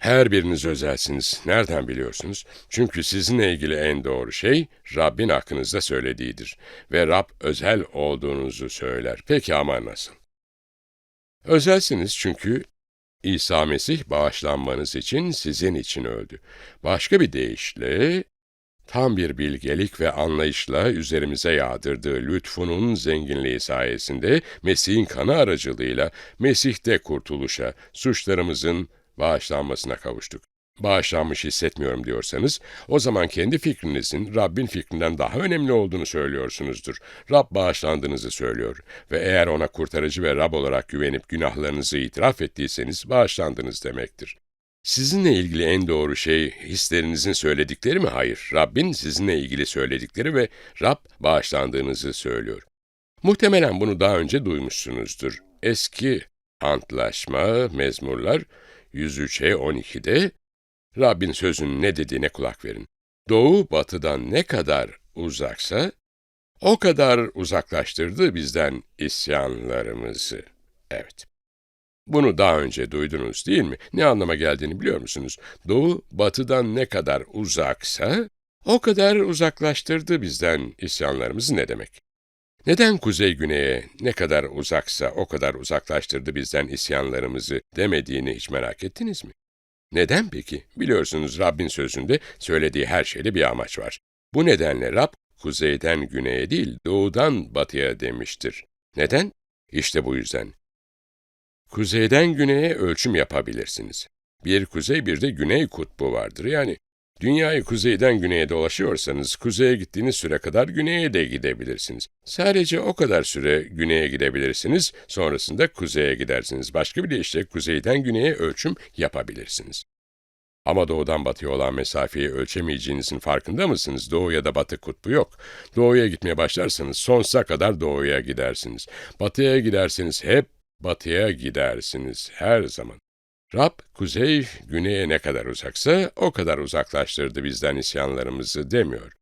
Her biriniz özelsiniz. Nereden biliyorsunuz? Çünkü sizinle ilgili en doğru şey Rabbin hakkınızda söylediğidir. Ve Rab özel olduğunuzu söyler. Peki ama nasıl? Özelsiniz çünkü İsa Mesih bağışlanmanız için sizin için öldü. Başka bir deyişle, tam bir bilgelik ve anlayışla üzerimize yağdırdığı lütfunun zenginliği sayesinde Mesih'in kanı aracılığıyla Mesih'te kurtuluşa, suçlarımızın bağışlanmasına kavuştuk. Bağışlanmış hissetmiyorum diyorsanız, o zaman kendi fikrinizin Rabbin fikrinden daha önemli olduğunu söylüyorsunuzdur. Rab bağışlandığınızı söylüyor ve eğer ona kurtarıcı ve Rab olarak güvenip günahlarınızı itiraf ettiyseniz bağışlandınız demektir. Sizinle ilgili en doğru şey hislerinizin söyledikleri mi? Hayır. Rabbin sizinle ilgili söyledikleri ve Rab bağışlandığınızı söylüyor. Muhtemelen bunu daha önce duymuşsunuzdur. Eski antlaşma, mezmurlar 103'e 12'de Rabbin sözünün ne dediğine kulak verin. Doğu batıdan ne kadar uzaksa, o kadar uzaklaştırdı bizden isyanlarımızı. Evet. Bunu daha önce duydunuz değil mi? Ne anlama geldiğini biliyor musunuz? Doğu, batıdan ne kadar uzaksa, o kadar uzaklaştırdı bizden isyanlarımızı ne demek? Neden kuzey güneye ne kadar uzaksa o kadar uzaklaştırdı bizden isyanlarımızı demediğini hiç merak ettiniz mi? Neden peki? Biliyorsunuz Rabbin sözünde söylediği her şeyde bir amaç var. Bu nedenle Rab, kuzeyden güneye değil, doğudan batıya demiştir. Neden? İşte bu yüzden. Kuzeyden güneye ölçüm yapabilirsiniz. Bir kuzey bir de güney kutbu vardır. Yani dünyayı kuzeyden güneye dolaşıyorsanız kuzeye gittiğiniz süre kadar güneye de gidebilirsiniz. Sadece o kadar süre güneye gidebilirsiniz, sonrasında kuzeye gidersiniz. Başka bir deyişle kuzeyden güneye ölçüm yapabilirsiniz. Ama doğudan batıya olan mesafeyi ölçemeyeceğinizin farkında mısınız? Doğu ya da batı kutbu yok. Doğuya gitmeye başlarsanız sonsuza kadar doğuya gidersiniz. Batıya giderseniz hep batıya gidersiniz her zaman. Rab, kuzey, güneye ne kadar uzaksa o kadar uzaklaştırdı bizden isyanlarımızı demiyor.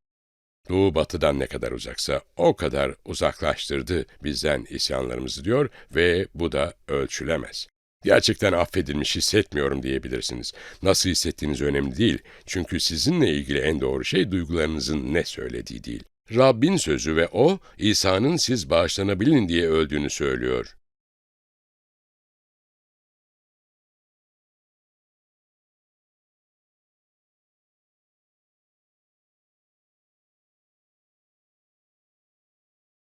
Doğu batıdan ne kadar uzaksa o kadar uzaklaştırdı bizden isyanlarımızı diyor ve bu da ölçülemez. Gerçekten affedilmiş hissetmiyorum diyebilirsiniz. Nasıl hissettiğiniz önemli değil. Çünkü sizinle ilgili en doğru şey duygularınızın ne söylediği değil. Rabbin sözü ve o, İsa'nın siz bağışlanabilin diye öldüğünü söylüyor.